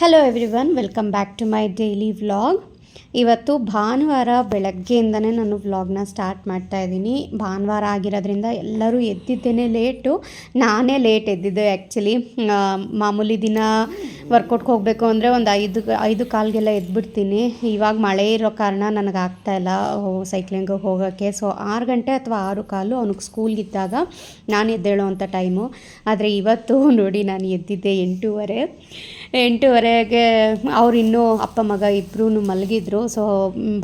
Hello everyone welcome back to my daily vlog ಇವತ್ತು ಭಾನುವಾರ ಬೆಳಗ್ಗೆಯಿಂದನೇ ನಾನು ವ್ಲಾಗ್ನ ಸ್ಟಾರ್ಟ್ ಮಾಡ್ತಾ ಇದ್ದೀನಿ. ಭಾನುವಾರ ಆಗಿರೋದ್ರಿಂದ ಎಲ್ಲರೂ ಎದ್ದಿದ್ದೇನೆ ಲೇಟು ನಾನೇ ಲೇಟ್ ಎದ್ದಿದ್ದೆ ಆ್ಯಕ್ಚುಲಿ ಮಾಮೂಲಿ ದಿನ ವರ್ಕೌಟ್ಗೆ ಹೋಗಬೇಕು ಅಂದರೆ ಒಂದು ಐದು ಐದು ಕಾಲ್ಗೆಲ್ಲ ಎದ್ಬಿಡ್ತೀನಿ. ಇವಾಗ ಮಳೆ ಇರೋ ಕಾರಣ ನನಗೆ ಆಗ್ತಾಯಿಲ್ಲ ಸೈಕ್ಲಿಂಗಿಗೆ ಹೋಗೋಕ್ಕೆ. ಸೊ ಆರು ಗಂಟೆ ಅಥವಾ ಆರು ಕಾಲು ಅವ್ನಿಗೆ ಸ್ಕೂಲ್ಗಿದ್ದಾಗ ನಾನು ಎದ್ದೇಳೋ ಅಂಥ ಟೈಮು ಆದರೆ ಇವತ್ತು ನೋಡಿ ನಾನು ಎದ್ದಿದ್ದೆ ಎಂಟೂವರೆ. ಎಂಟೂವರೆಗೆ ಅವ್ರು ಇನ್ನೂ ಅಪ್ಪ ಮಗ ಇಬ್ಬರೂ ಮಲಗಿದ್ರು. ಸೊ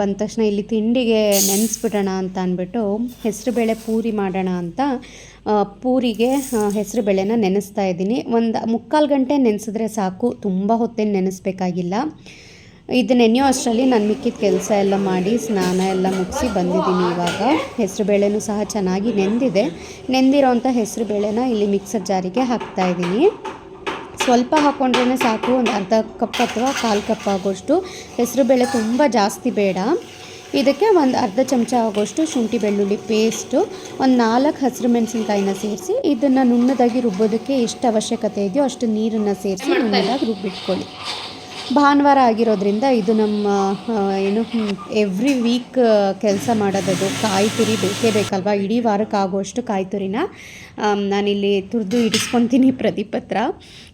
ಬಂದ ತಕ್ಷಣ ಇಲ್ಲಿ ತಿಂಡಿಗೆ ನೆನೆಸ್ಬಿಡೋಣ ಅಂತ ಅಂದ್ಬಿಟ್ಟು ಹೆಸರುಬೇಳೆ ಪೂರಿ ಮಾಡೋಣ ಅಂತ ಪೂರಿಗೆ ಹೆಸರು ಬೇಳೆನ ನೆನೆಸ್ತಾ ಇದ್ದೀನಿ. ಒಂದು ಮುಕ್ಕಾಲು ಗಂಟೆ ನೆನೆಸಿದ್ರೆ ಸಾಕು, ತುಂಬ ಹೊತ್ತೇನು ನೆನೆಸ್ಬೇಕಾಗಿಲ್ಲ. ಇದು ನೆನೆಯೋ ಅಷ್ಟರಲ್ಲಿ ನಾನು ಮಿಕ್ಕಿದ ಕೆಲಸ ಎಲ್ಲ ಮಾಡಿ, ಸ್ನಾನ ಎಲ್ಲ ಮುಗಿಸಿ ಬಂದಿದ್ದೀನಿ ಇವಾಗ. ಹೆಸರು ಬೇಳೆನೂ ಸಹ ಚೆನ್ನಾಗಿ ನೆಂದಿದೆ. ನೆಂದಿರೋಂಥ ಹೆಸರು ಬೇಳೆನ ಇಲ್ಲಿ ಮಿಕ್ಸರ್ ಜಾರಿಗೆ ಹಾಕ್ತಾ ಇದ್ದೀನಿ. ಸ್ವಲ್ಪ ಹಾಕ್ಕೊಂಡ್ರೇ ಸಾಕು, ಒಂದು ಅರ್ಧ ಕಪ್ ಅಥವಾ ಕಾಲು ಕಪ್ ಆಗೋಷ್ಟು. ಹೆಸರುಬೇಳೆ ತುಂಬ ಜಾಸ್ತಿ ಬೇಡ. ಇದಕ್ಕೆ ಒಂದು ಅರ್ಧ ಚಮಚ ಆಗೋಷ್ಟು ಶುಂಠಿ ಬೆಳ್ಳುಳ್ಳಿ ಪೇಸ್ಟು, ಒಂದು ನಾಲ್ಕು ಹಸಿರು ಮೆಣಸಿನ್ಕಾಯಿನ ಸೇರಿಸಿ, ಇದನ್ನು ನುಣ್ಣದಾಗಿ ರುಬ್ಬೋದಕ್ಕೆ ಎಷ್ಟು ಅವಶ್ಯಕತೆ ಇದೆಯೋ ಅಷ್ಟು ನೀರನ್ನು ಸೇರಿಸಿ ನುಣ್ಣದಾಗಿ ರುಬ್ಬಿಟ್ಕೊಳ್ಳಿ. ಭಾನುವಾರ ಆಗಿರೋದ್ರಿಂದ ಇದು ನಮ್ಮ ಏನು ಎವ್ರಿ ವೀಕ್ ಕೆಲಸ ಮಾಡೋದದು. ಕಾಯಿ ತುರಿ ಬೇಕೇ ಬೇಕಲ್ವಾ? ಇಡೀ ವಾರಕ್ಕೆ ಆಗುವಷ್ಟು ಕಾಯಿ ತುರಿನ ನಾನಿಲ್ಲಿ ತುರಿದು ಇಡಿಸ್ಕೊತೀನಿ ಪ್ರದೀಪ್ ಹತ್ರ.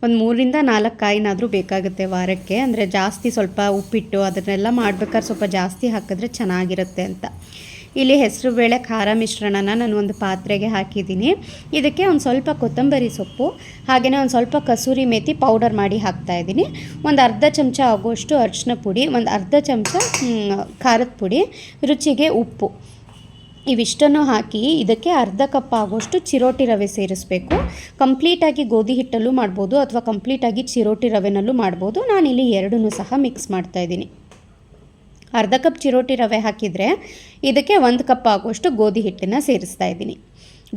ಒಂದು ಮೂರಿಂದ ನಾಲ್ಕು ಕಾಯಿನಾದರೂ ಬೇಕಾಗುತ್ತೆ ವಾರಕ್ಕೆ. ಅಂದರೆ ಜಾಸ್ತಿ ಸ್ವಲ್ಪ ಉಪ್ಪಿಟ್ಟು, ಅದನ್ನೆಲ್ಲ ಮಾಡ್ಬೇಕಾದ್ರೆ ಸ್ವಲ್ಪ ಜಾಸ್ತಿ ಹಾಕಿದ್ರೆ ಚೆನ್ನಾಗಿರುತ್ತೆ ಅಂತ. ಇಲ್ಲಿ ಹೆಸರು ಬೇಳೆ ಖಾರ ಮಿಶ್ರಣನ ನಾನು ಒಂದು ಪಾತ್ರೆಗೆ ಹಾಕಿದ್ದೀನಿ. ಇದಕ್ಕೆ ಒಂದು ಸ್ವಲ್ಪ ಕೊತ್ತಂಬರಿ ಸೊಪ್ಪು ಹಾಗೆಯೇ ಒಂದು ಸ್ವಲ್ಪ ಕಸೂರಿ ಮೇಥಿ ಪೌಡರ್ ಮಾಡಿ ಹಾಕ್ತಾ ಇದ್ದೀನಿ. ಒಂದು ಅರ್ಧ ಚಮಚ ಆಗೋಷ್ಟು ಅರಿಶಿನ ಪುಡಿ, ಒಂದು ಅರ್ಧ ಚಮಚ ಖಾರದ ಪುಡಿ, ರುಚಿಗೆ ಉಪ್ಪು. ಇವಿಷ್ಟನ್ನು ಹಾಕಿ ಇದಕ್ಕೆ ಅರ್ಧ ಕಪ್ ಆಗೋಷ್ಟು ಚಿರೋಟಿ ರವೆ ಸೇರಿಸಬೇಕು. ಕಂಪ್ಲೀಟಾಗಿ ಗೋಧಿ ಹಿಟ್ಟಲ್ಲೂ ಮಾಡ್ಬೋದು ಅಥವಾ ಕಂಪ್ಲೀಟಾಗಿ ಚಿರೋಟಿ ರವೆನಲ್ಲೂ ಮಾಡ್ಬೋದು. ನಾನಿಲ್ಲಿ ಎರಡನ್ನೂ ಸಹ ಮಿಕ್ಸ್ ಮಾಡ್ತಾ ಇದ್ದೀನಿ. ಅರ್ಧ ಕಪ್ ಚಿರೋಟಿ ರವೆ ಹಾಕಿದರೆ ಇದಕ್ಕೆ ಒಂದು ಕಪ್ ಆಗುವಷ್ಟು ಗೋಧಿ ಹಿಟ್ಟನ್ನು ಸೇರಿಸ್ತಾ ಇದ್ದೀನಿ.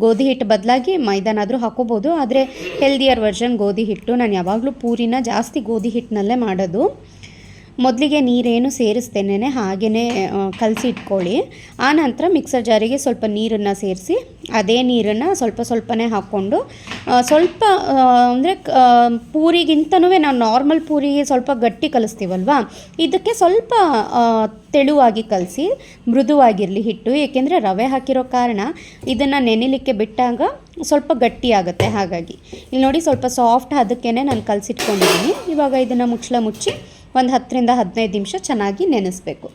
ಗೋಧಿ ಹಿಟ್ಟು ಬದಲಾಗಿ ಮೈದಾನಾದರೂ ಹಾಕೋಬೋದು, ಆದರೆ ಹೆಲ್ದಿಯರ್ ವರ್ಷನ್ ಗೋಧಿ ಹಿಟ್ಟು ನಾನು ಯಾವಾಗಲೂ ಪೂರಿನ ಜಾಸ್ತಿ ಗೋಧಿ ಹಿಟ್ಟಿನಲ್ಲೇ ಮಾಡೋದು. ಮೊದಲಿಗೆ ನೀರೇನು ಸೇರಿಸ್ತೇನೆ ಹಾಗೆಯೇ ಕಲಸಿ ಇಟ್ಕೊಳ್ಳಿ. ಆನಂತರ ಮಿಕ್ಸರ್ ಜಾರಿಗೆ ಸ್ವಲ್ಪ ನೀರನ್ನು ಸೇರಿಸಿ, ಅದೇ ನೀರನ್ನು ಸ್ವಲ್ಪ ಸ್ವಲ್ಪನೇ ಹಾಕ್ಕೊಂಡು ಸ್ವಲ್ಪ ಅಂದರೆ ಪೂರಿಗಿಂತನೂ ನಾವು ನಾರ್ಮಲ್ ಪೂರಿಗೆ ಸ್ವಲ್ಪ ಗಟ್ಟಿ ಕಲಿಸ್ತೀವಲ್ವಾ? ಇದಕ್ಕೆ ಸ್ವಲ್ಪ ತೆಳುವಾಗಿ ಕಲಸಿ, ಮೃದುವಾಗಿರಲಿ ಹಿಟ್ಟು, ಏಕೆಂದರೆ ರವೆ ಹಾಕಿರೋ ಕಾರಣ ಇದನ್ನು ನೆನೆಲಿಕ್ಕೆ ಬಿಟ್ಟಾಗ ಸ್ವಲ್ಪ ಗಟ್ಟಿ ಆಗುತ್ತೆ ಹಾಗಾಗಿ. ಇಲ್ಲಿ ನೋಡಿ ಸ್ವಲ್ಪ ಸಾಫ್ಟ್ ಅದಕ್ಕೇ ನಾನು ಕಲಸಿಟ್ಕೊಂಡಿದ್ದೀನಿ. ಇವಾಗ ಇದನ್ನು ಮುಚ್ಚಳ ಮುಚ್ಚಿ ಒಂದು ಹತ್ತರಿಂದ ಹದಿನೈದು ನಿಮಿಷ ಚೆನ್ನಾಗಿ ನೆನೆಸ್ಬೇಕು.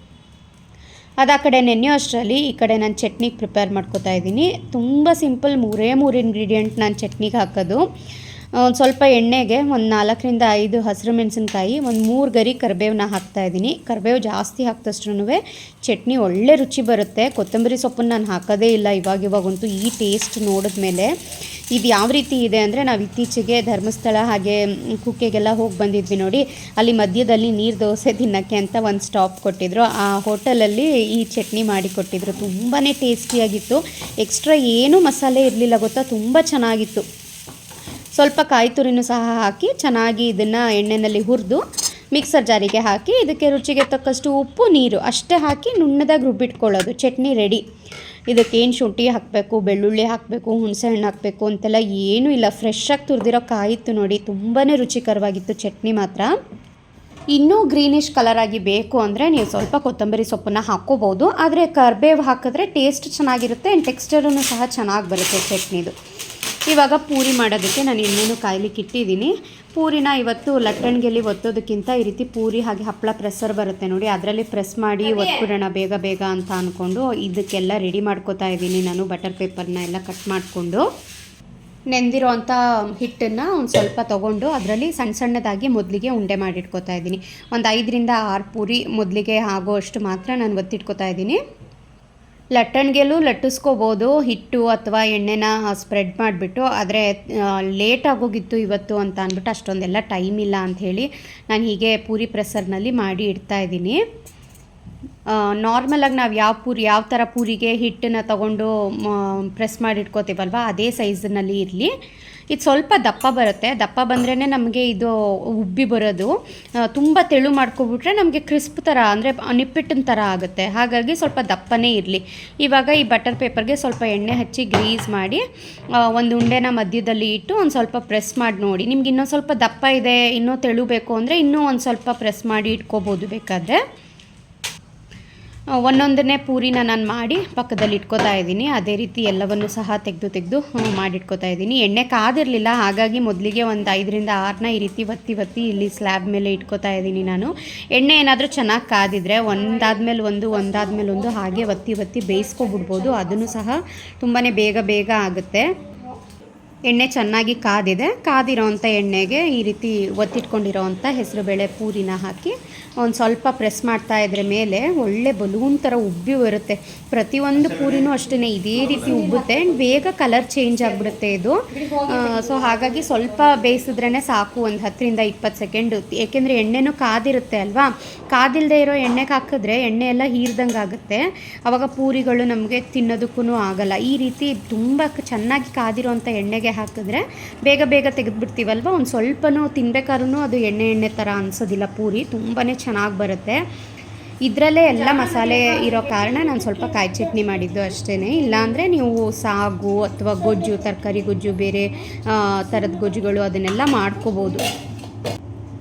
ಅದು ಆ ಕಡೆ ನೆನೆಯೋ ಅಷ್ಟರಲ್ಲಿ ಈ ಕಡೆ ನಾನು ಚಟ್ನಿಗೆ ಪ್ರಿಪೇರ್ ಮಾಡ್ಕೋತಾ ಇದ್ದೀನಿ. ತುಂಬ ಸಿಂಪಲ್ ಮೂರೇ ಮೂರು ಇಂಗ್ರೀಡಿಯೆಂಟ್ ನಾನು ಚಟ್ನಿಗೆ ಹಾಕೋದು. ಒಂದು ಸ್ವಲ್ಪ ಎಣ್ಣೆಗೆ ಒಂದು ನಾಲ್ಕರಿಂದ ಐದು ಹಸಿರು ಮೆಣಸಿನ್ಕಾಯಿ, ಒಂದು ಮೂರು ಗರಿ ಕರಿಬೇವನ್ನ ಹಾಕ್ತಾ ಇದ್ದೀನಿ. ಕರಿಬೇವು ಜಾಸ್ತಿ ಹಾಕಿದಷ್ಟು ಚಟ್ನಿ ಒಳ್ಳೆ ರುಚಿ ಬರುತ್ತೆ. ಕೊತ್ತಂಬರಿ ಸೊಪ್ಪನ್ನು ನಾನು ಹಾಕೋದೇ ಇಲ್ಲ. ಇವಾಗ ಇವಾಗಂತೂ ಈ ಟೇಸ್ಟ್ ನೋಡಿದ್ಮೇಲೆ ಇದು ಯಾವ ರೀತಿ ಇದೆ ಅಂದರೆ ನಾವು ಇತ್ತೀಚೆಗೆ ಧರ್ಮಸ್ಥಳ ಹಾಗೆ ಕುಕ್ಕೆಗೆಲ್ಲ ಹೋಗಿ ಬಂದಿದ್ವಿ ನೋಡಿ. ಅಲ್ಲಿ ಮಧ್ಯದಲ್ಲಿ ನೀರು ದೋಸೆ ತಿನ್ನೋಕ್ಕೆ ಅಂತ ಒಂದು ಸ್ಟಾಪ್ ಕೊಟ್ಟಿದ್ರು. ಆ ಹೋಟೆಲಲ್ಲಿ ಈ ಚಟ್ನಿ ಮಾಡಿ ಕೊಟ್ಟಿದ್ರು. ತುಂಬಾ ಟೇಸ್ಟಿಯಾಗಿತ್ತು ಎಕ್ಸ್ಟ್ರಾ ಏನೂ ಮಸಾಲೆ ಇರಲಿಲ್ಲ ಗೊತ್ತಾ? ತುಂಬ ಚೆನ್ನಾಗಿತ್ತು. ಸ್ವಲ್ಪ ಕಾಯಿ ತುರಿನೂ ಸಹ ಹಾಕಿ ಚೆನ್ನಾಗಿ ಇದನ್ನು ಎಣ್ಣೆಯಲ್ಲಿ ಹುರಿದು ಮಿಕ್ಸರ್ ಜಾರಿಗೆ ಹಾಕಿ ಇದಕ್ಕೆ ರುಚಿಗೆ ತಕ್ಕಷ್ಟು ಉಪ್ಪು, ನೀರು ಅಷ್ಟೇ ಹಾಕಿ ನುಣ್ಣದಾಗಿ ರುಬ್ಬಿಟ್ಕೊಳ್ಳೋದು. ಚಟ್ನಿ ರೆಡಿ ಇದಕ್ಕೇನು ಶುಂಠಿ ಹಾಕಬೇಕು, ಬೆಳ್ಳುಳ್ಳಿ ಹಾಕಬೇಕು ಹುಣಸೆಹಣ್ಣು ಹಾಕಬೇಕು ಅಂತೆಲ್ಲ ಏನೂ ಇಲ್ಲ. ಫ್ರೆಶ್ಶಾಗಿ ತುರಿದಿರೋ ಕಾಯಿತ್ತು ನೋಡಿ ತುಂಬಾ ರುಚಿಕರವಾಗಿತ್ತು ಚಟ್ನಿ ಮಾತ್ರ. ಇನ್ನೂ ಗ್ರೀನಿಶ್ ಕಲರ್ ಆಗಿ ಬೇಕು ಅಂದರೆ ನೀವು ಸ್ವಲ್ಪ ಕೊತ್ತಂಬರಿ ಸೊಪ್ಪನ್ನು ಹಾಕ್ಕೋಬೋದು ಆದರೆ ಕರ್ಬೇವು ಹಾಕಿದ್ರೆ ಟೇಸ್ಟ್ ಚೆನ್ನಾಗಿರುತ್ತೆ ಆ್ಯಂಡ್ ಟೆಕ್ಸ್ಚರೂ ಸಹ ಚೆನ್ನಾಗಿ ಬರುತ್ತೆ ಚಟ್ನಿದು. ಇವಾಗ ಪೂರಿ ಮಾಡೋದಕ್ಕೆ ನಾನು ಇನ್ನೇನು ಕಾಯ್ಲಿಕ್ಕೆ ಇಟ್ಟಿದ್ದೀನಿ. ಪೂರಿನ ಇವತ್ತು ಲಟ್ಟಣಿಗೆಲಿ ಒತ್ತೋದಕ್ಕಿಂತ ಈ ರೀತಿ ಪೂರಿ ಹಾಗೆ ಹಪ್ಪಳ ಪ್ರೆಸ್ಸರ್ ಬರುತ್ತೆ ನೋಡಿ. ಅದರಲ್ಲಿ ಪ್ರೆಸ್ ಮಾಡಿ ಒತ್ಬಿಡೋಣ ಬೇಗ ಬೇಗ ಅಂತ ಅಂದ್ಕೊಂಡು ಇದಕ್ಕೆಲ್ಲ ರೆಡಿ ಮಾಡ್ಕೋತಾ ಇದ್ದೀನಿ ನಾನು ಬಟರ್ ಪೇಪರ್ನ ಎಲ್ಲ ಕಟ್ ಮಾಡಿಕೊಂಡು. ನೆಂದಿರೋ ಅಂಥ ಹಿಟ್ಟನ್ನು ಒಂದು ಸ್ವಲ್ಪ ತೊಗೊಂಡು ಅದರಲ್ಲಿ ಸಣ್ಣ ಸಣ್ಣದಾಗಿ ಮೊದಲಿಗೆ ಉಂಡೆ ಮಾಡಿಟ್ಕೋತಾ ಇದ್ದೀನಿ. ಒಂದು ಐದರಿಂದ ಆರು ಪೂರಿ ಮೊದಲಿಗೆ ಆಗೋ ಅಷ್ಟು ಮಾತ್ರ ನಾನು ಒತ್ತಿಟ್ಕೋತಾ ಇದ್ದೀನಿ. ಲಟ್ಟಣಿಗೆಲ್ಲೂ ಲಟ್ಟಿಸ್ಕೋಬೋದು. ಹಿಟ್ಟು ಅಥವಾ ಎಣ್ಣೆನ ಸ್ಪ್ರೆಡ್ ಮಾಡಿಬಿಟ್ಟು, ಆದರೆ ಲೇಟ್ ಆಗೋಗಿತ್ತು ಇವತ್ತು ಅಂತ ಅಂದ್ಬಿಟ್ಟು ಅಷ್ಟೊಂದೆಲ್ಲ ಟೈಮ್ ಇಲ್ಲ ಅಂಥೇಳಿ ನಾನು ಹೀಗೆ ಪೂರಿ ಪ್ರೆಸರ್ನಲ್ಲಿ ಮಾಡಿ ಇಡ್ತಾ ಇದ್ದೀನಿ. ನಾರ್ಮಲಾಗಿ ನಾವು ಯಾವ ಪೂರಿ, ಯಾವ ಥರ ಪೂರಿಗೆ ಹಿಟ್ಟನ್ನು ತಗೊಂಡು ಪ್ರೆಸ್ ಮಾಡಿ ಇಟ್ಕೋತೀವಲ್ವ, ಅದೇ ಸೈಜ್ನಲ್ಲಿ ಇರಲಿ. ಇದು ಸ್ವಲ್ಪ ದಪ್ಪ ಬರುತ್ತೆ. ದಪ್ಪ ಬಂದ್ರೇ ನಮಗೆ ಇದು ಉಬ್ಬಿ ಬರೋದು. ತುಂಬ ತೆಳು ಮಾಡ್ಕೊಬಿಟ್ರೆ ನಮಗೆ ಕ್ರಿಸ್ಪ್ ಥರ ಅಂದರೆ ನಿಪ್ಪಿಟ್ಟಿನ ಥರ ಆಗುತ್ತೆ. ಹಾಗಾಗಿ ಸ್ವಲ್ಪ ದಪ್ಪನೇ ಇರಲಿ. ಇವಾಗ ಈ ಬಟರ್ ಪೇಪರ್ಗೆ ಸ್ವಲ್ಪ ಎಣ್ಣೆ ಹಚ್ಚಿ ಗ್ರೀಸ್ ಮಾಡಿ ಒಂದು ಉಂಡೆನ ಮಧ್ಯದಲ್ಲಿ ಇಟ್ಟು ಒಂದು ಸ್ವಲ್ಪ ಪ್ರೆಸ್ ಮಾಡಿ ನೋಡಿ. ನಿಮ್ಗೆ ಇನ್ನೊಂದು ಸ್ವಲ್ಪ ದಪ್ಪ ಇದೆ, ಇನ್ನೂ ತೆಳು ಬೇಕು ಅಂದರೆ ಇನ್ನೂ ಒಂದು ಸ್ವಲ್ಪ ಪ್ರೆಸ್ ಮಾಡಿ ಇಟ್ಕೋಬೋದು ಬೇಕಾದರೆ. ಒಂದೊಂದನೇ ಪೂರಿನ ನಾನು ಮಾಡಿ ಪಕ್ಕದಲ್ಲಿ ಇಟ್ಕೋತಾ ಇದ್ದೀನಿ. ಅದೇ ರೀತಿ ಎಲ್ಲವನ್ನು ಸಹ ತೆಗೆದು ತೆಗೆದು ಮಾಡಿಟ್ಕೋತಾ ಇದ್ದೀನಿ. ಎಣ್ಣೆ ಕಾದಿರಲಿಲ್ಲ, ಹಾಗಾಗಿ ಮೊದಲಿಗೆ ಒಂದು ಐದರಿಂದ ಆರನ್ನ ಈ ರೀತಿ ಒತ್ತಿ ಒತ್ತಿ ಇಲ್ಲಿ ಸ್ಲ್ಯಾಬ್ ಮೇಲೆ ಇಟ್ಕೋತಾ ಇದ್ದೀನಿ ನಾನು. ಎಣ್ಣೆ ಏನಾದರೂ ಚೆನ್ನಾಗಿ ಕಾದಿದ್ರೆ ಒಂದಾದ್ಮೇಲೆ ಒಂದು ಒಂದಾದ್ಮೇಲೆ ಒಂದು ಹಾಗೆ ಒತ್ತಿ ಒತ್ತಿ ಬೇಯಿಸ್ಕೊಬಿಡ್ಬೋದು. ಅದನ್ನು ಸಹ ತುಂಬಾ ಬೇಗ ಬೇಗ ಆಗುತ್ತೆ. ಎಣ್ಣೆ ಚೆನ್ನಾಗಿ ಕಾದಿದೆ. ಕಾದಿರೋವಂಥ ಎಣ್ಣೆಗೆ ಈ ರೀತಿ ಒತ್ತಿಟ್ಕೊಂಡಿರೋವಂಥ ಹೆಸರುಬೇಳೆ ಪೂರಿನ ಹಾಕಿ ಒಂದು ಸ್ವಲ್ಪ ಪ್ರೆಸ್ ಮಾಡ್ತಾ ಇದ್ರೆ ಮೇಲೆ ಒಳ್ಳೆ ಬಲೂನ್ ಥರ ಉಬ್ಬಿ ಬರುತ್ತೆ ಪ್ರತಿಯೊಂದು ಪೂರಿನೂ ಅಷ್ಟೇ ಇದೇ ರೀತಿ ಉಬ್ಬುತ್ತೆ ಆ್ಯಂಡ್ ಬೇಗ ಕಲರ್ ಚೇಂಜ್ ಆಗಿಬಿಡುತ್ತೆ ಇದು. ಸೊ ಹಾಗಾಗಿ ಸ್ವಲ್ಪ ಬೇಯಿಸಿದ್ರೇ ಸಾಕು ಒಂದು ಹತ್ತರಿಂದ ಇಪ್ಪತ್ತು ಸೆಕೆಂಡು ಏಕೆಂದರೆ ಎಣ್ಣೆನೂ ಕಾದಿರುತ್ತೆ ಅಲ್ವಾ? ಕಾದಿಲ್ಲದೆ ಇರೋ ಎಣ್ಣೆಗೆ ಹಾಕಿದ್ರೆ ಎಣ್ಣೆ ಎಲ್ಲ ಹೀರ್ದಂಗೆ ಆಗುತ್ತೆ. ಆವಾಗ ಪೂರಿಗಳು ನಮಗೆ ತಿನ್ನೋದಕ್ಕೂ ಆಗಲ್ಲ. ಈ ರೀತಿ ತುಂಬ ಚೆನ್ನಾಗಿ ಕಾದಿರೋಂಥ ಎಣ್ಣೆಗೆ ಹಾಕಿದ್ರೆ ಬೇಗ ಬೇಗ ತೆಗೆದುಬಿಡ್ತೀವಲ್ವ? ಒಂದು ಸ್ವಲ್ಪನೂ ತಿನ್ಬೇಕಾದ್ರೂ ಅದು ಎಣ್ಣೆ ಎಣ್ಣೆ ಥರ ಅನಿಸೋದಿಲ್ಲ. ಪೂರಿ ತುಂಬಾ ಚೆನ್ನಾಗಿ ಬರುತ್ತೆ. ಇದರಲ್ಲೇ ಎಲ್ಲ ಮಸಾಲೆ ಇರೋ ಕಾರಣ ನಾನು ಸ್ವಲ್ಪ ಕಾಯಿ ಚಟ್ನಿ ಮಾಡಿದ್ದು ಅಷ್ಟೇ ಇಲ್ಲಾಂದರೆ ನೀವು ಸಾಗು ಅಥವಾ ಗೊಜ್ಜು, ತರಕಾರಿ ಗೊಜ್ಜು, ಬೇರೆ ಥರದ ಗೊಜ್ಜುಗಳು ಅದನ್ನೆಲ್ಲ ಮಾಡ್ಕೋಬೋದು.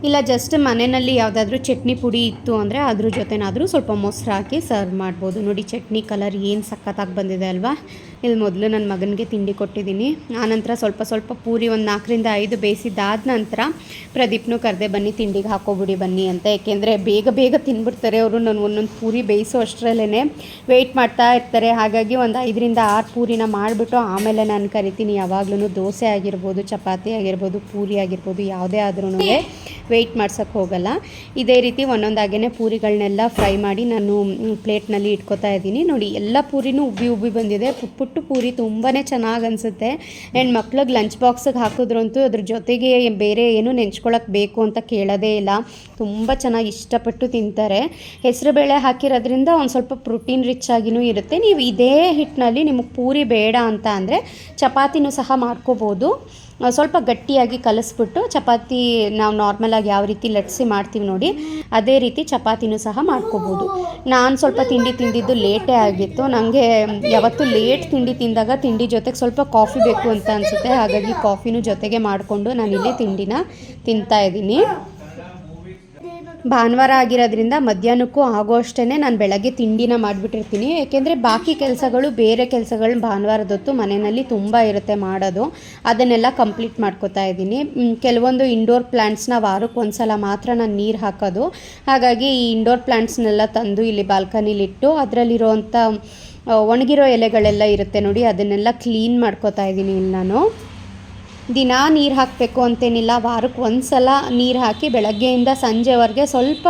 ಇಲ್ಲ ಜಸ್ಟ್ ಮನೆಯಲ್ಲಿ ಯಾವುದಾದ್ರೂ ಚಟ್ನಿ ಪುಡಿ ಇತ್ತು ಅಂದರೆ ಅದ್ರ ಜೊತೆನಾದರೂ ಸ್ವಲ್ಪ ಮೊಸರು ಹಾಕಿ ಸರ್ವ್ ಮಾಡ್ಬೋದು. ನೋಡಿ, ಚಟ್ನಿ ಕಲರ್ ಏನು ಸಖತ್ತಾಗಿ ಬಂದಿದೆ ಅಲ್ವಾ? ಇಲ್ಲಿ ಮೊದಲು ನನ್ನ ಮಗನಿಗೆ ತಿಂಡಿ ಕೊಟ್ಟಿದ್ದೀನಿ. ಆನಂತರ ಸ್ವಲ್ಪ ಸ್ವಲ್ಪ ಪೂರಿ ಒಂದು ನಾಲ್ಕರಿಂದ ಐದು ಬೇಯಿಸಿದ್ದಾದ ನಂತರ ಪ್ರದೀಪ್ನು ಕರೆದೆ, ಬನ್ನಿ, ತಿಂಡಿಗೆ ಹಾಕೋಬಿಡಿ, ಬನ್ನಿ ಅಂತ. ಏಕೆಂದರೆ ಬೇಗ ಬೇಗ ತಿನ್ಬಿಡ್ತಾರೆ ಅವರು. ನಾನು ಒಂದೊಂದು ಪೂರಿ ಬೇಯಿಸೋ ಅಷ್ಟರಲ್ಲೇ ವೆಯ್ಟ್ ಮಾಡ್ತಾ ಇರ್ತಾರೆ. ಹಾಗಾಗಿ ಒಂದು ಐದರಿಂದ ಆರು ಪೂರಿನ ಮಾಡಿಬಿಟ್ಟು ಆಮೇಲೆ ನಾನು ಕರಿತೀನಿ. ಯಾವಾಗ್ಲೂ ದೋಸೆ ಆಗಿರ್ಬೋದು, ಚಪಾತಿ ಆಗಿರ್ಬೋದು, ಪೂರಿ ಆಗಿರ್ಬೋದು, ಯಾವುದೇ ಆದ್ರೂ ವೆಯ್ಟ್ ಮಾಡ್ಸೋಕ್ಕೆ ಹೋಗಲ್ಲ. ಇದೇ ರೀತಿ ಒಂದೊಂದಾಗೇ ಪೂರಿಗಳನ್ನೆಲ್ಲ ಫ್ರೈ ಮಾಡಿ ನಾನು ಪ್ಲೇಟ್ನಲ್ಲಿ ಇಟ್ಕೋತಾ ಇದ್ದೀನಿ. ನೋಡಿ, ಎಲ್ಲ ಪೂರಿನೂ ಉಬ್ಬಿ ಉಬ್ಬಿ ಬಂದಿದೆ. ಪುಟ್ ಪುಟ್ಟು ಪೂರಿ ತುಂಬಾ ಚೆನ್ನಾಗಿ ಅನಿಸುತ್ತೆ. ಆ್ಯಂಡ್ ಮಕ್ಳಿಗೆ ಲಂಚ್ ಬಾಕ್ಸಿಗೆ ಹಾಕಿದ್ರಂತೂ ಅದ್ರ ಜೊತೆಗೆ ಬೇರೆ ಏನು ನೆಂಚ್ಕೊಳಕ್ಕೆ ಬೇಕು ಅಂತ ಕೇಳೋದೇ ಇಲ್ಲ. ತುಂಬ ಚೆನ್ನಾಗಿ ಇಷ್ಟಪಟ್ಟು ತಿಂತಾರೆ. ಹೆಸರುಬೇಳೆ ಹಾಕಿರೋದ್ರಿಂದ ಒಂದು ಸ್ವಲ್ಪ ಪ್ರೋಟೀನ್ ರಿಚ್ ಆಗಿನೂ ಇರುತ್ತೆ. ನೀವು ಇದೇ ಹಿಟ್ಟಿನಲ್ಲಿ ನಿಮಗೆ ಪೂರಿ ಬೇಡ ಅಂತ ಅಂದರೆ ಚಪಾತಿನೂ ಸಹ ಮಾಡ್ಕೋಬೋದು. ಸ್ವಲ್ಪ ಗಟ್ಟಿಯಾಗಿ ಕಲಿಸ್ಬಿಟ್ಟು ಚಪಾತಿ ನಾವು ನಾರ್ಮಲಾಗಿ ಯಾವ ರೀತಿ ಲಟ್ಸಿ ಮಾಡ್ತೀವಿ ನೋಡಿ, ಅದೇ ರೀತಿ ಚಪಾತಿನೂ ಸಹ ಮಾಡ್ಕೋಬೋದು. ನಾನು ಸ್ವಲ್ಪ ತಿಂಡಿ ತಿಂದಿದ್ದು ಲೇಟೇ ಆಗಿತ್ತು. ನನಗೆ ಯಾವತ್ತೂ ಲೇಟ್ ತಿಂಡಿ ತಿಂದಾಗ ತಿಂಡಿ ಜೊತೆಗೆ ಸ್ವಲ್ಪ ಕಾಫಿ ಬೇಕು ಅಂತ ಅನಿಸುತ್ತೆ. ಹಾಗಾಗಿ ಕಾಫಿನೂ ಜೊತೆಗೆ ಮಾಡಿಕೊಂಡು ನಾನಿಲ್ಲಿ ತಿಂಡಿನ ತಿಂತಾ ಇದ್ದೀನಿ. ಭಾನುವಾರ ಆಗಿರೋದ್ರಿಂದ ಮಧ್ಯಾಹ್ನಕ್ಕೂ ಆಗೋ ಅಷ್ಟೇ ನಾನು ಬೆಳಗ್ಗೆ ತಿಂಡಿನ ಮಾಡಿಬಿಟ್ಟಿರ್ತೀನಿ. ಏಕೆಂದರೆ ಬಾಕಿ ಕೆಲಸಗಳು ಬೇರೆ ಕೆಲಸಗಳು ಭಾನುವಾರದೊತ್ತು ಮನೆಯಲ್ಲಿ ತುಂಬ ಇರುತ್ತೆ ಮಾಡೋದು. ಅದನ್ನೆಲ್ಲ ಕಂಪ್ಲೀಟ್ ಮಾಡ್ಕೋತಾ ಇದ್ದೀನಿ. ಕೆಲವೊಂದು ಇಂಡೋರ್ ಪ್ಲ್ಯಾಂಟ್ಸ್ನ ವಾರಕ್ಕೆ ಒಂದು ಸಲ ಮಾತ್ರ ನಾನು ನೀರು ಹಾಕೋದು. ಹಾಗಾಗಿ ಈ ಇಂಡೋರ್ ಪ್ಲ್ಯಾಂಟ್ಸ್ನೆಲ್ಲ ತಂದು ಇಲ್ಲಿ ಬಾಲ್ಕನಿಲಿಟ್ಟು ಅದರಲ್ಲಿರೋವಂಥ ಒಣಗಿರೋ ಎಲೆಗಳೆಲ್ಲ ಇರುತ್ತೆ ನೋಡಿ, ಅದನ್ನೆಲ್ಲ ಕ್ಲೀನ್ ಮಾಡ್ಕೋತಾ ಇದ್ದೀನಿ ಇಲ್ಲಿ ನಾನು. ದಿನ ನೀರು ಹಾಕಬೇಕು ಅಂತೇನಿಲ್ಲ ವಾರಕ್ಕೆ ಒಂದು ಸಲ ನೀರು ಹಾಕಿ ಬೆಳಗ್ಗೆಯಿಂದ ಸಂಜೆವರೆಗೆ ಸ್ವಲ್ಪ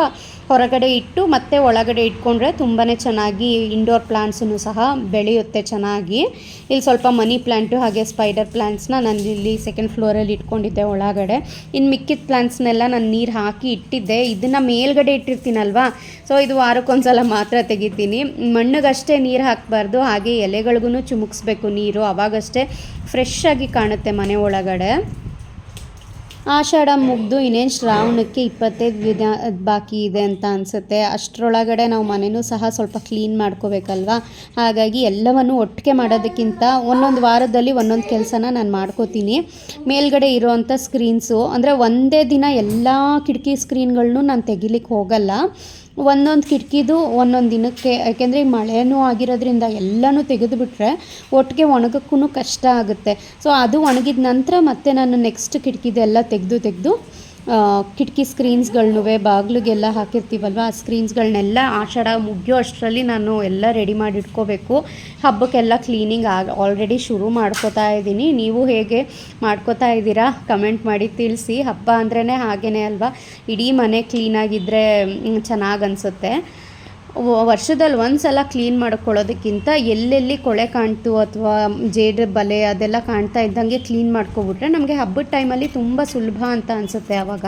ಹೊರಗಡೆ ಇಟ್ಟು ಮತ್ತೆ ಒಳಗಡೆ ಇಟ್ಕೊಂಡ್ರೆ ತುಂಬಾ ಚೆನ್ನಾಗಿ ಇಂಡೋರ್ ಪ್ಲಾಂಟ್ಸನ್ನು ಸಹ ಬೆಳೆಯುತ್ತೆ ಚೆನ್ನಾಗಿ. ಇಲ್ಲಿ ಸ್ವಲ್ಪ ಮನಿ ಪ್ಲ್ಯಾಂಟು ಹಾಗೆ ಸ್ಪೈಡರ್ ಪ್ಲ್ಯಾಂಟ್ಸ್ನ ನಾನು ಇಲ್ಲಿ ಸೆಕೆಂಡ್ ಫ್ಲೋರಲ್ಲಿ ಇಟ್ಕೊಂಡಿದ್ದೆ ಒಳಗಡೆ. ಇನ್ನು ಮಿಕ್ಕಿದ ಪ್ಲ್ಯಾಂಟ್ಸ್ನೆಲ್ಲ ನಾನು ನೀರು ಹಾಕಿ ಇಟ್ಟಿದ್ದೆ. ಇದನ್ನು ಮೇಲ್ಗಡೆ ಇಟ್ಟಿರ್ತೀನಲ್ವಾ? ಸೊ ಇದು ವಾರಕ್ಕೊಂದ್ಸಲ ಮಾತ್ರ ತೆಗಿತೀನಿ. ಮಣ್ಣಿಗಷ್ಟೇ ನೀರು ಹಾಕಬಾರ್ದು, ಹಾಗೆ ಎಲೆಗಳಿಗೂ ಚುಮುಕ್ಸ್ಬೇಕು ನೀರು ಅವಾಗಷ್ಟೇ ಫ್ರೆಶ್ ಆಗಿ ಕಾಣುತ್ತೆ ಮನೆ ಒಳಗಡೆ. ಆಷಾಢ ಮುಗ್ದು ಇನ್ನೇನು ಶ್ರಾವಣಕ್ಕೆ ಇಪ್ಪತ್ತೈದು ದಿನ ಬಾಕಿ ಇದೆ ಅಂತ ಅನಿಸುತ್ತೆ. ಅಷ್ಟರೊಳಗಡೆ ನಾವು ಮನೆಯೂ ಸಹ ಸ್ವಲ್ಪ ಕ್ಲೀನ್ ಮಾಡ್ಕೋಬೇಕಲ್ವಾ? ಹಾಗಾಗಿ ಎಲ್ಲವನ್ನು ಒಟ್ಟಿಗೆ ಮಾಡೋದಕ್ಕಿಂತ ಒಂದೊಂದು ವಾರದಲ್ಲಿ ಒಂದೊಂದು ಕೆಲಸನ ನಾನು ಮಾಡ್ಕೋತೀನಿ. ಮೇಲ್ಗಡೆ ಇರೋವಂಥ ಸ್ಕ್ರೀನ್ಸು ಅಂದರೆ ಒಂದೇ ದಿನ ಎಲ್ಲ ಕಿಟಕಿ ಸ್ಕ್ರೀನ್ಗಳನ್ನೂ ನಾನು ತೆಗಿಲಿಕ್ಕೆ ಹೋಗಲ್ಲ. ಒಂದೊಂದು ಕಿಟಕಿದು ಒಂದೊಂದು ದಿನಕ್ಕೆ, ಯಾಕೆಂದರೆ ಈ ಮಳೆನೂ ಆಗಿರೋದ್ರಿಂದ ಎಲ್ಲನೂ ತೆಗೆದುಬಿಟ್ರೆ ಒಟ್ಟಿಗೆ ಒಣಗೋಕ್ಕೂ ಕಷ್ಟ ಆಗುತ್ತೆ. ಸೊ ಅದು ಒಣಗಿದ ನಂತರ ಮತ್ತೆ ನಾನು ನೆಕ್ಸ್ಟ್ ಕಿಟಕಿದೆಲ್ಲ ತೆಗೆದು ತೆಗೆದು ಕಿಟಕಿ ಸ್ಕ್ರೀನ್ಸ್ಗಳ್ನೂ ಬಾಗಿಲಿಗೆಲ್ಲ ಹಾಕಿರ್ತೀವಲ್ವ? ಆ ಸ್ಕ್ರೀನ್ಸ್ಗಳನ್ನೆಲ್ಲ ಆಷಾಢ ಮುಗಿಯೋ ಅಷ್ಟರಲ್ಲಿ ನಾನು ಎಲ್ಲ ರೆಡಿ ಮಾಡಿ ಇಟ್ಕೋಬೇಕು ಹಬ್ಬಕ್ಕೆಲ್ಲ ಕ್ಲೀನಿಂಗ್ ಆಗ, ಆಲ್ರೆಡಿ ಶುರು ಮಾಡ್ಕೋತಾ ಇದ್ದೀನಿ. ನೀವು ಹೇಗೆ ಮಾಡ್ಕೋತಾ ಇದ್ದೀರಾ? ಕಮೆಂಟ್ ಮಾಡಿ ತಿಳಿಸಿ. ಹಬ್ಬ ಅಂದ್ರೇ ಹಾಗೇ ಅಲ್ವಾ? ಇಡೀ ಮನೆ ಕ್ಲೀನಾಗಿದ್ದರೆ ಚೆನ್ನಾಗಿ ಅನಿಸುತ್ತೆ ವರ್ಷದಲ್ಲಿ ಒಂದು ಸಲ ಕ್ಲೀನ್ ಮಾಡ್ಕೊಳ್ಳೋದಕ್ಕಿಂತ ಎಲ್ಲೆಲ್ಲಿ ಕೊಳೆ ಕಾಣ್ತು ಅಥವಾ ಜೇಡ್ರ ಬಲೆ ಅದೆಲ್ಲ ಕಾಣ್ತಾ ಇದ್ದಂಗೆ ಕ್ಲೀನ್ ಮಾಡ್ಕೊಬಿಟ್ರೆ ನಮಗೆ ಹಬ್ಬದ ಟೈಮಲ್ಲಿ ತುಂಬ ಸುಲಭ ಅಂತ ಅನಿಸುತ್ತೆ ಆವಾಗ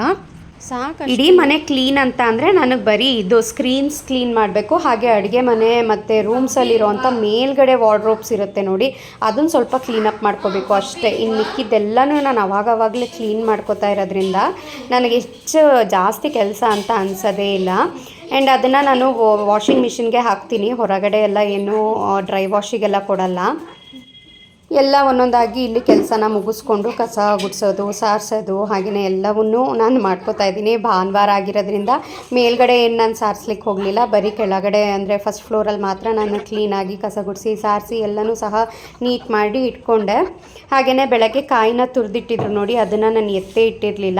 ಸಾಕು ಇಡೀ ಮನೆ ಕ್ಲೀನ್ ಅಂತ ಅಂದರೆ ನನಗೆ ಬರೀ ಇದು ಸ್ಕ್ರೀನ್ಸ್ ಕ್ಲೀನ್ ಮಾಡಬೇಕು ಹಾಗೆ ಅಡುಗೆ ಮನೆ ಮತ್ತು ರೂಮ್ಸಲ್ಲಿರೋವಂಥ ಮೇಲ್ಗಡೆ ವಾರ್ಡ್ರೋಬ್ಸ್ ಇರುತ್ತೆ ನೋಡಿ ಅದನ್ನು ಸ್ವಲ್ಪ ಕ್ಲೀನಪ್ ಮಾಡ್ಕೋಬೇಕು ಅಷ್ಟೇ. ಇನ್ನು ಮಿಕ್ಕಿದ್ದೆಲ್ಲನೂ ನಾನು ಅವಾಗವಾಗಲೇ ಕ್ಲೀನ್ ಮಾಡ್ಕೋತಾ ಇರೋದ್ರಿಂದ ನನಗೆ ಹೆಚ್ಚು ಜಾಸ್ತಿ ಕೆಲಸ ಅಂತ ಅನಿಸೋದೇ ಇಲ್ಲ. ಆ್ಯಂಡ್ ಅದನ್ನು ನಾನು ವಾಷಿಂಗ್ ಮಿಷಿನ್ಗೆ ಹಾಕ್ತೀನಿ. ಹೊರಗಡೆ ಎಲ್ಲ ಏನು ಡ್ರೈ ವಾಷಿಗೆಲ್ಲ ಕೊಡಲ್ಲ. ಎಲ್ಲ ಒಂದೊಂದಾಗಿ ಇಲ್ಲಿ ಕೆಲಸನ ಮುಗಿಸ್ಕೊಂಡು ಕಸ ಗುಡಿಸೋದು, ಸಾರಿಸೋದು ಹಾಗೆಯೇ ಎಲ್ಲವನ್ನೂ ನಾನು ಮಾಡ್ಕೋತಾ ಇದ್ದೀನಿ. ಭಾನುವಾರ ಆಗಿರೋದ್ರಿಂದ ಮೇಲ್ಗಡೆ ಏನು ನಾನು ಸಾರಿಸ್ಲಿಕ್ಕೆ ಹೋಗಲಿಲ್ಲ, ಬರೀ ಕೆಳಗಡೆ ಅಂದರೆ ಫಸ್ಟ್ ಫ್ಲೋರಲ್ಲಿ ಮಾತ್ರ ನಾನು ಕ್ಲೀನಾಗಿ ಕಸ ಗುಡಿಸಿ, ಸಾರಿಸಿ ಎಲ್ಲನೂ ಸಹ ನೀಟ್ ಮಾಡಿ ಇಟ್ಕೊಂಡೆ. ಹಾಗೆಯೇ ಬೆಳಗ್ಗೆ ಕಾಯಿನ ತುರಿದಿಟ್ಟಿದ್ರು ನೋಡಿ, ಅದನ್ನು ನಾನು ಎತ್ತೇ ಇಟ್ಟಿರಲಿಲ್ಲ.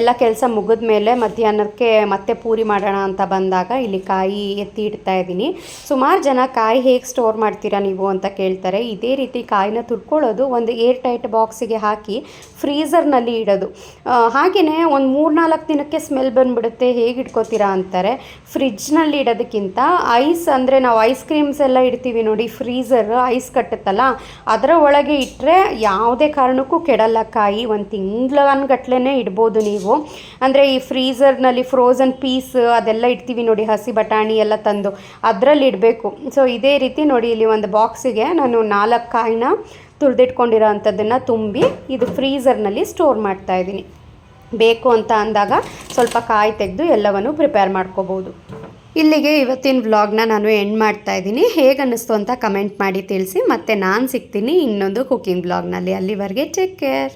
ಎಲ್ಲ ಕೆಲಸ ಮುಗಿದ ಮೇಲೆ ಮಧ್ಯಾಹ್ನಕ್ಕೆ ಮತ್ತೆ ಪೂರಿ ಮಾಡೋಣ ಅಂತ ಬಂದಾಗ ಇಲ್ಲಿ ಕಾಯಿ ಎತ್ತಿ ಇಡ್ತಾ ಇದ್ದೀನಿ. ಸುಮಾರು ಜನ ಕಾಯಿ ಹೇಗೆ ಸ್ಟೋರ್ ಮಾಡ್ತೀರಾ ನೀವು ಅಂತ ಕೇಳ್ತಾರೆ. ಇದೇ ರೀತಿ ಕಾಯಿನ ತುರ್ಕೊಳ್ಳೋದು ಒಂದು ಏರ್ ಟೈಟ್ ಬಾಕ್ಸಿಗೆ ಹಾಕಿ ಫ್ರೀಝರ್ನಲ್ಲಿ ಇಡೋದು. ಹಾಗೆಯೇ ಒಂದು ಮೂರ್ನಾಲ್ಕು ದಿನಕ್ಕೆ ಸ್ಮೆಲ್ ಬಂದುಬಿಡುತ್ತೆ ಹೇಗೆ ಇಟ್ಕೋತೀರಾ ಅಂತಾರೆ. ಫ್ರಿಜ್ನಲ್ಲಿ ಇಡೋದಕ್ಕಿಂತ ಐಸ್ ಅಂದರೆ ನಾವು ಐಸ್ ಕ್ರೀಮ್ಸ್ ಎಲ್ಲ ಇಡ್ತೀವಿ ನೋಡಿ ಫ್ರೀಝರ್ ಐಸ್ ಕಟ್ಟುತ್ತಲ್ಲ, ಅದರ ಒಳಗೆ ಇಟ್ಟರೆ ಯಾವುದೇ ಕಾರಣಕ್ಕೂ ಕೆಡಲ್ಲ ಕಾಯಿ. ಒಂದು ತಿಂಗಳನ್ಗಟ್ಲೆ ಇಡ್ಬೋದು ನೀವು. ಅಂದರೆ ಈ ಫ್ರೀಝರ್ನಲ್ಲಿ ಫ್ರೋಝನ್ ಪೀಸ್ ಅದೆಲ್ಲ ಇಡ್ತೀವಿ ನೋಡಿ, ಹಸಿ ಬಟಾಣಿ ಎಲ್ಲ ತಂದು ಅದರಲ್ಲಿ ಇಡಬೇಕು. ಸೊ ಇದೇ ರೀತಿ ನೋಡಿ, ಇಲ್ಲಿ ಒಂದು ಬಾಕ್ಸಿಗೆ ನಾನು ನಾಲ್ಕು ಕಾಯಿನ ತುರಿದಿಟ್ಕೊಂಡಿರೋ ಅಂಥದ್ದನ್ನು ತುಂಬಿ ಇದು ಫ್ರೀಝರ್ನಲ್ಲಿ ಸ್ಟೋರ್ ಮಾಡ್ತಾ ಇದ್ದೀನಿ. ಬೇಕು ಅಂತ ಅಂದಾಗ ಸ್ವಲ್ಪ ಕಾಯಿ ತೆಗೆದು ಎಲ್ಲವನ್ನು ಪ್ರಿಪೇರ್ ಮಾಡ್ಕೋಬೋದು. ಇಲ್ಲಿಗೆ ಇವತ್ತಿನ ವ್ಲಾಗ್ನ ನಾನು ಎಂಡ್ ಮಾಡ್ತಾ ಇದ್ದೀನಿ. ಹೇಗೆ ಅನ್ನಿಸ್ತು ಅಂತ ಕಮೆಂಟ್ ಮಾಡಿ ತಿಳಿಸಿ. ಮತ್ತು ನಾನು ಸಿಗ್ತೀನಿ ಇನ್ನೊಂದು ಕುಕಿಂಗ್ ವ್ಲಾಗ್ನಲ್ಲಿ. ಅಲ್ಲಿವರೆಗೆ ಟೇಕ್ ಕೇರ್